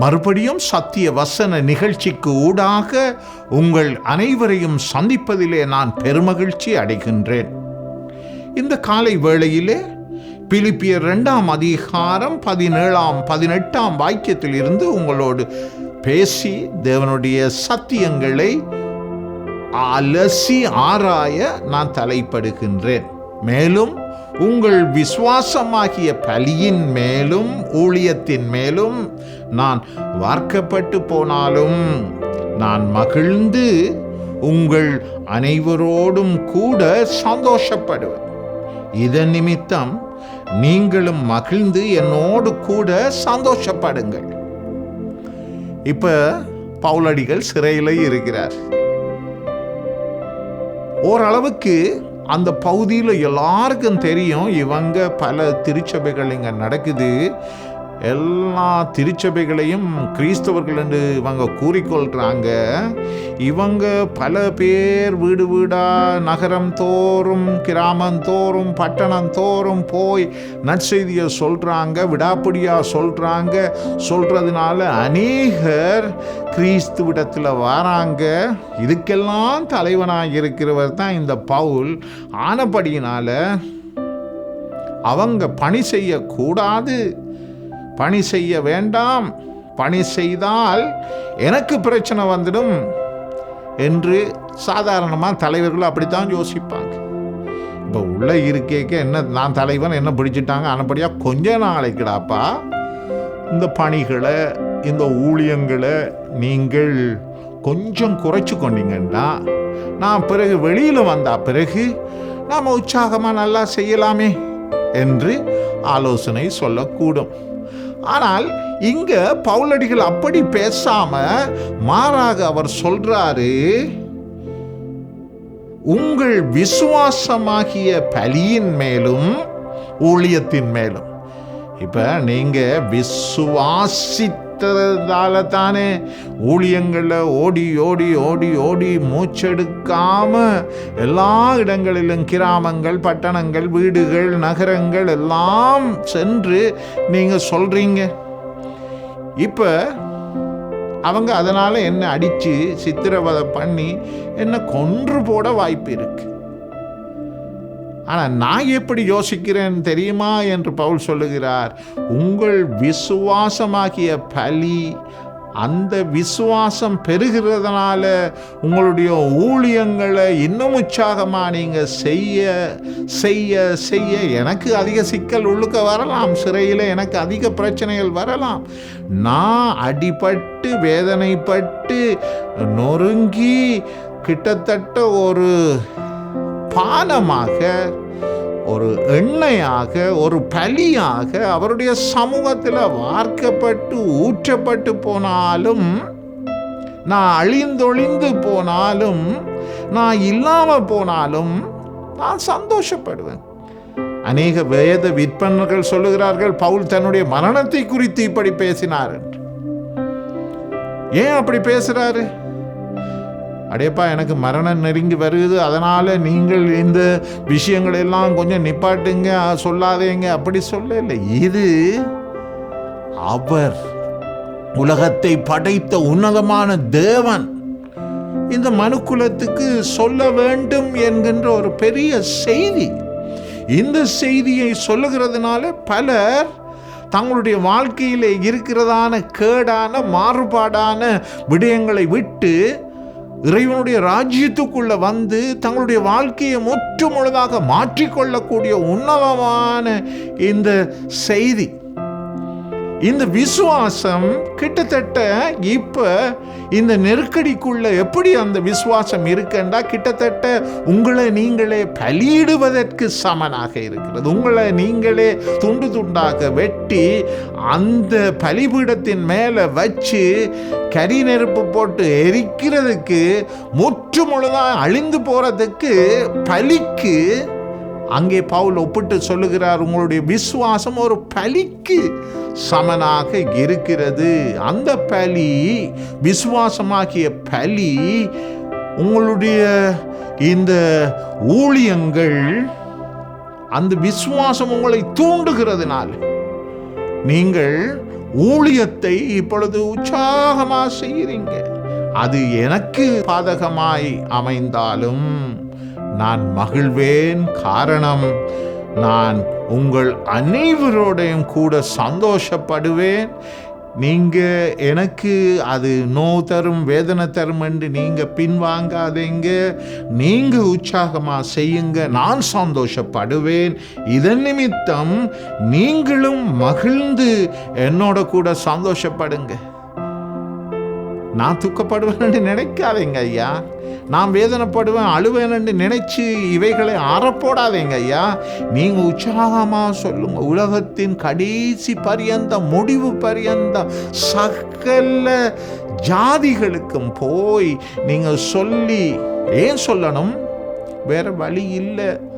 மறுபடியும் சத்திய வசன நிகழ்ச்சிக்கு ஊடாக உங்கள் அனைவரையும் சந்திப்பதிலே நான் பெருமகிழ்ச்சி அடைகின்றேன். இந்த காலை வேளையிலே பிலிப்பியர் இரண்டாம் அதிகாரம் பதினேழாம் பதினெட்டாம் வாக்கியத்தில் இருந்து உங்களோடு பேசி தேவனுடைய சத்தியங்களை அலசி ஆராய நான் தலைப்படுகின்றேன். மேலும் உங்கள் விசுவாசமாகிய பலியின் மேலும் ஊழியத்தின் மேலும் நான் வார்க்கப்பட்டு போனாலும் நான் மகிழ்ந்து உங்கள் அனைவரோடும் கூட சந்தோஷப்படுவேன். இதன் நிமித்தம் நீங்களும் மகிழ்ந்து என்னோடு கூட சந்தோஷப்படுங்கள். இப்ப பவுலடிகள் சிறையில் இருக்கிறார். ஓரளவுக்கு அந்த பகுதியில் எல்லாருக்கும் தெரியும் இவங்க பல திருச்சபைகள் இங்கே நடக்குது. எல்லா திருச்சபைகளையும் கிறிஸ்தவர்கள் என்று இவங்க கூறிக்கொள்கிறாங்க இவங்க பல பேர் வீடு வீடாக நகரம் தோறும் கிராமம் தோறும் பட்டணம் தோறும் போய் நற்செய்தியை சொல்கிறாங்க விடாப்பிடியாக சொல்கிறாங்க சொல்கிறதுனால அநேகர் கிறிஸ்துவிடத்தில் வராங்க. இதுக்கெல்லாம் தலைவனாக இருக்கிறவர் தான் இந்த பவுல். ஆனபடியினால் அவங்க பணி செய்யக்கூடாது. பணி செய்ய வேண்டாம். பணி செய்தால் எனக்கு பிரச்சனை வந்துடும் என்று சாதாரணமாக தலைவர்கள் அப்படித்தான் யோசிப்பாங்க. இப்போ உள்ளே இருக்கேக்க என்ன நான் தலைவன் என்ன பிடிச்சிட்டாங்க? ஆனபடியாக கொஞ்ச நாளைக்குடாப்பா இந்த பணிகளை இந்த ஊழியங்களை நீங்கள் கொஞ்சம் குறைச்சி கொண்டீங்கன்னா நான் பிறகு வெளியில் வந்தா பிறகு நாம் உற்சாகமாக நல்லா செய்யலாமே என்று ஆலோசனை சொல்லக்கூடும். ஆனால் இங்க பவுலடிகள் அப்படி பேசாம மாறாக அவர் சொல்றாரு உங்கள் விசுவாசமாகிய பலியின் மேலும் ஊழியத்தின் மேலும். இப்ப நீங்க பார்த்ததால தானே ஊழியங்களில் ஓடி ஓடி ஓடி ஓடி மூச்செடுக்காம எல்லா இடங்களிலும் கிராமங்கள் பட்டணங்கள் வீடுகள் நகரங்கள் எல்லாம் சென்று நீங்க சொல்றீங்க. இப்ப அவங்க அதனால என்ன அடிச்சு சித்திரவதை பண்ணி என்ன கொன்று போட வாய்ப்பு இருக்கு. ஆனால் நான் எப்படி யோசிக்கிறேன் தெரியுமா என்று பவுல் சொல்லுகிறார் உங்கள் விசுவாசமாகிய பலி அந்த விசுவாசம் பெருகிறதுனால உங்களுடைய ஊழியங்களை இன்னும் உற்சாகமாக நீங்கள் செய்ய செய்ய செய்ய எனக்கு அதிக சிக்கல் உள்ளுக்க வரலாம் சிறையில் எனக்கு அதிக பிரச்சனைகள் வரலாம். நான் அடிபட்டு வேதனைப்பட்டு நொறுங்கி கிட்டத்தட்ட ஒரு பானமாக ஒரு எண்ணெயாக ஒரு பலியாக அவருடைய சமூகத்தில் வார்க்கப்பட்டு ஊற்றப்பட்டு போனாலும் நான் அழிந்தொழிந்து போனாலும் நான் இல்லாமல் போனாலும் நான் சந்தோஷப்படுவேன். அநேக வேத விற்பனர்கள் சொல்லுகிறார்கள் பவுல் தன்னுடைய மரணத்தை குறித்து இப்படி பேசினார் என்று. ஏன் அப்படி பேசுறாரு? அடேப்பா எனக்கு மரணம் நெருங்கி வருது. அதனால் நீங்கள் இந்த விஷயங்களெல்லாம் கொஞ்சம் நிப்பாட்டுங்க சொல்லாதேங்க. அப்படி சொல்லல. இது அவர் உலகத்தை படைத்த உன்னதமான தேவன். இந்த மனுக்குலத்துக்கு சொல்ல வேண்டும் என்கின்ற ஒரு பெரிய செய்தி. இந்த செய்தியை சொல்லுகிறதுனால பலர் தங்களுடைய வாழ்க்கையிலே இருக்கிறதான கேடான மாறுபாடான விடயங்களை விட்டு இறைவனுடைய ராஜ்யத்துக்குள்ள வந்து தங்களுடைய வாழ்க்கையை முற்று முழுதாக மாற்றிக்கொள்ளக்கூடிய உன்னதமான இந்த செய்தி. இந்த விசுவாசம் கிட்டத்தட்ட இப்ப இந்த நெருக்கடிக்குள்ள எப்படி அந்த விசுவாசம் இருக்குண்டா? கிட்டத்தட்ட உங்களை நீங்களே பலியிடுவதற்கு சமனாக இருக்கிறது. உங்களை நீங்களே துண்டு துண்டாக வெட்டி அந்த பலிபீடத்தின் மேலே வச்சு கரி நெருப்பு போட்டு எரிக்கிறதுக்கு முற்று முழுதாக அழிந்து போகிறதுக்கு பலிக்கு அங்கே பவுல் ஒப்பிட்டு சொல்லுகிறார் உங்களுடைய விசுவாசம் ஒரு பலிக்கு சமனாக இருக்கிறது. அந்த பலி விசுவாசமாகிய பலி உங்களுடைய இந்த ஊழியங்கள் அந்த விசுவாசம் உங்களை தூண்டுகிறதுனால. நீங்கள் ஊழியத்தை இப்பொழுது உற்சாகமாக செய்கிறீங்க. அது எனக்கு பாதகமாய் அமைந்தாலும் நான் மகிழ்வேன். காரணம் நான் உங்கள் அனைவரோடையும் கூட சந்தோஷப்படுவேன். நீங்கள் எனக்கு அது நோ தரும் வேதனை தரும் என்று நீங்கள் பின்வாங்காதீங்க. நீங்கள் உற்சாகமாக செய்யுங்க. நான் சந்தோஷப்படுவேன். இதன் நிமித்தம் நீங்களும் மகிழ்ந்து என்னோட கூட சந்தோஷப்படுங்க. நான் துக்கப்படுவேன் நினைக்காதீங்க ஐயா. நான் வேதனைப்படுவேன் அழுவேன்னு நினைச்சு இவைகளை அறப்போடாதேங்க ஐயா. நீங்க உற்சாகமா சொல்லுங்க. உலகத்தின் கடைசி பரியந்த முடிவு பரியந்த சகல ஜாதிகளுக்கும் போய் நீங்க சொல்லி ஏன் சொல்லணும்? வேற வழி இல்லை.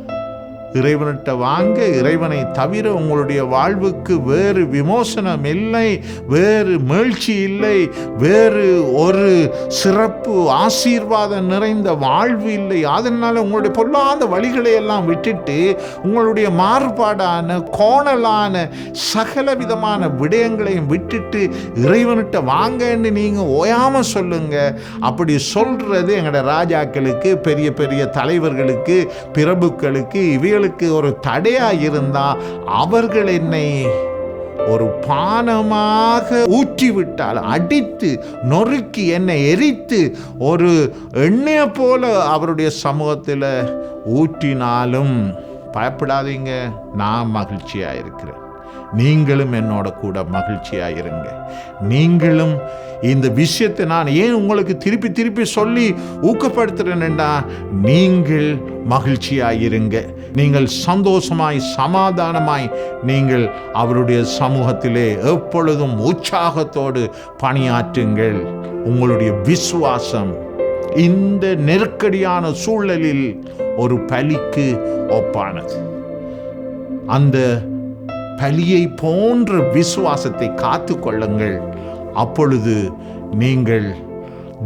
இறைவனிட்ட வாங்க இறைவனை தவிர உங்களுடைய வாழ்வுக்கு வேறு விமோசனம் இல்லை வேறு மீழ்ச்சி இல்லை வேறு ஒரு சிறப்பு ஆசீர்வாதம் நிறைந்த வாழ்வு இல்லை. அதனால உங்களுடைய பொல்லாத வழிகளை எல்லாம் விட்டுட்டு உங்களுடைய மாறுபாடான கோணலான சகல விதமான விடயங்களையும் விட்டுட்டு இறைவனிட்ட வாங்கன்னு நீங்கள் ஓயாமல் சொல்லுங்க. அப்படி சொல்றது எங்களோட ராஜாக்களுக்கு பெரிய பெரிய தலைவர்களுக்கு பிரபுக்களுக்கு அவர்களுக்கு ஒரு தடையா இருந்தா அவர்கள் என்னை ஒரு பானமாக ஊற்றி விட்டால் அடித்து நொறுக்கி என்னை எரித்து ஒரு எண்ணெயை போல அவருடைய சமூகத்தில் ஊற்றினாலும் பயப்படாதீங்க நான் மகிழ்ச்சியாக இருக்கிறேன். நீங்களும் என்னோட கூட மகிழ்ச்சியாக இருங்க நீங்களும் இந்த விஷயத்தை நான் ஏன் உங்களுக்கு திருப்பி திருப்பி சொல்லி ஊக்கப்படுத்துறேன்டா நீங்கள் மகிழ்ச்சியாக இருங்க நீங்கள் சந்தோஷமாய் சமாதானமாய் நீங்கள் அவருடைய சமூகத்திலே எப்பொழுதும் உற்சாகத்தோடு பணியாற்றுங்கள். உங்களுடைய விசுவாசம் இந்த நெருக்கடியான சூழலில் ஒரு பலிக்கு ஒப்பானது. அந்த பலியை போன்ற விசுவாசத்தை காத்து கொள்ளுங்கள் அப்பொழுது நீங்கள்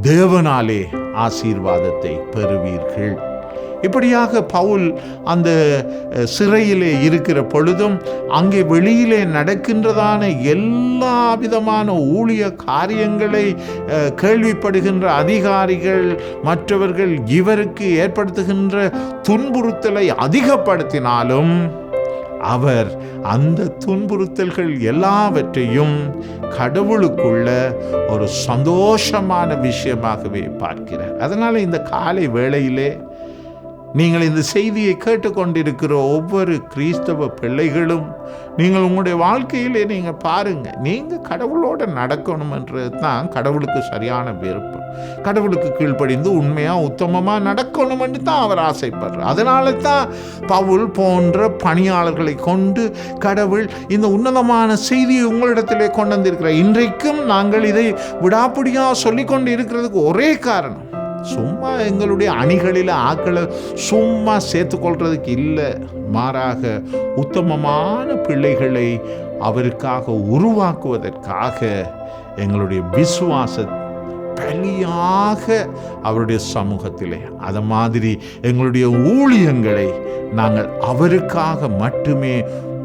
தேவனாலே ஆசீர்வாதத்தை பெறுவீர்கள். இப்படியாக பவுல் அந்த சிறையிலே இருக்கிற பொழுதும் அங்கே வெளியிலே நடக்கின்றதான எல்லா விதமான ஊழிய காரியங்களை கேள்விப்படுகின்ற அதிகாரிகள் மற்றவர்கள் இவருக்கு ஏற்படுத்துகின்ற துன்புறுத்தலை அதிகப்படுத்தினாலும் அவர் அந்த துன்புறுத்தல்கள் எல்லாவற்றையும் கடவுளுக்குள்ள ஒரு சந்தோஷமான விஷயமாகவே பார்க்கிறார். அதனால் இந்த காலை வேளையிலே நீங்கள் இந்த செய்தியை கேட்டுக்கொண்டிருக்கிற ஒவ்வொரு கிறிஸ்தவ பிள்ளைகளும் நீங்கள் உங்களுடைய வாழ்க்கையிலே நீங்கள் பாருங்கள் நீங்கள் கடவுளோட நடக்கணும்ன்றது தான் கடவுளுக்கு சரியான விருப்பம் கடவுளுக்கு கீழ்ப்படிந்து உண்மையாக உத்தமமாக நடக்கணும்னு தான் அவர் ஆசைப்படுறார். அதனால தான் பவுல் போன்ற பணியாளர்களை கொண்டு கடவுள் இந்த உன்னதமான செய்தியை உங்களிடத்திலே கொண்டு வந்திருக்கிறார். இன்றைக்கும் நாங்கள் இதை விடாப்பிடியாக சொல்லிக்கொண்டு இருக்கிறதுக்கு ஒரே காரணம் சும்மா எங்களுடைய அணிகளில் ஆக்களை சும்மா சேர்த்துக்கொள்றதுக்கு இல்லை. மாறாக உத்தமமான பிள்ளைகளை அவருக்காக உருவாக்குவதற்காக எங்களுடைய விசுவாச பலியாக அவருடைய சமூகத்திலே. அது மாதிரி எங்களுடைய ஊழியங்களை நாங்கள் அவருக்காக மட்டுமே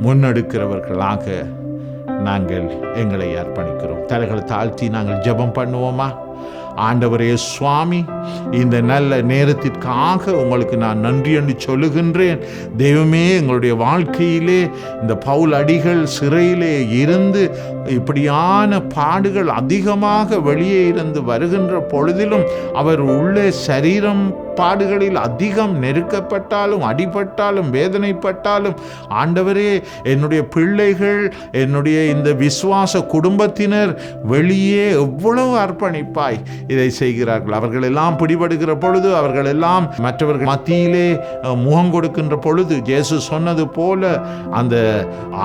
முன்னெடுக்கிறவர்களாக நாங்கள் எங்களை அர்ப்பணிக்கிறோம். தலைகளை தாழ்த்தி நாங்கள் ஜெபம் பண்ணுவோமா? ஆண்டவரே சுவாமி இந்த நல்ல நேரத்திற்காக உங்களுக்கு நான் நன்றி என்று சொல்லுகின்றேன். தெய்வமே எங்களுடைய வாழ்க்கையிலே இந்த பவுல் அடிகள் சிறையிலே இருந்து இப்படியான பாடுகள் அதிகமாக வெளியே இருந்து வருகின்ற பொழுதிலும் அவர் உள்ளே சரீரம் பாடுகளில் அதிகம் நெருக்கப்பட்டாலும் அடிபட்டாலும் வேதனைப்பட்டாலும் ஆண்டவரே என்னுடைய பிள்ளைகள் என்னுடைய இந்த விசுவாச குடும்பத்தினர் வெளியே எவ்வளவு அர்ப்பணிப்பாய் இதை செய்கிறார்கள். அவர்கள் எல்லாம் பிடிபடுகிற பொழுது அவர்கள் எல்லாம் மற்றவர்கள் மத்தியிலே முகம் கொடுக்கின்ற பொழுது ஜேசு சொன்னது போல அந்த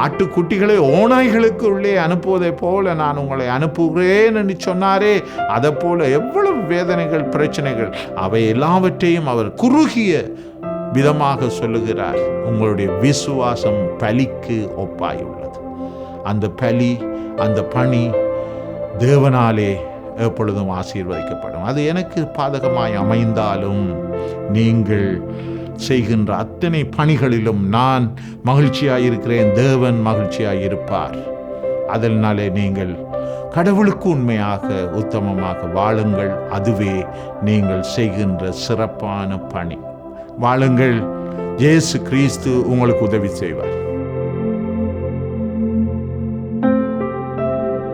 ஆட்டுக்குட்டிகளை ஓநாய்களுக்கு உள்ளே அனுப்புவதை போல நான் உங்களை அனுப்புகிறேன் என்று சொன்னாரே. அதை போல எவ்வளவு வேதனைகள் பிரச்சனைகள் அவை எல்லாவற்றையும் அவர் குறுகிய விதமாக சொல்லுகிறார். உங்களுடைய விசுவாசம் பலிக்கு ஒப்பாயுள்ளது. அந்த பலி அந்த பணி தேவனாலே எப்பொழுதும் ஆசீர்வதிக்கப்படும். அது எனக்கு பாதகமாய் அமைந்தாலும் நீங்கள் செய்கின்ற அத்தனை பணிகளிலும் நான் மகிழ்ச்சியாக இருக்கிறேன் தேவன் மகிழ்ச்சியாக இருப்பார் அதனாலே நீங்கள் கடவுளுக்கு உண்மையாக உத்தமமாக வாழுங்கள். அதுவே நீங்கள் செய்கின்ற சிறப்பான பணி. வாழுங்கள். இயேசு கிறிஸ்து உங்களுக்கு உதவி செய்வார்.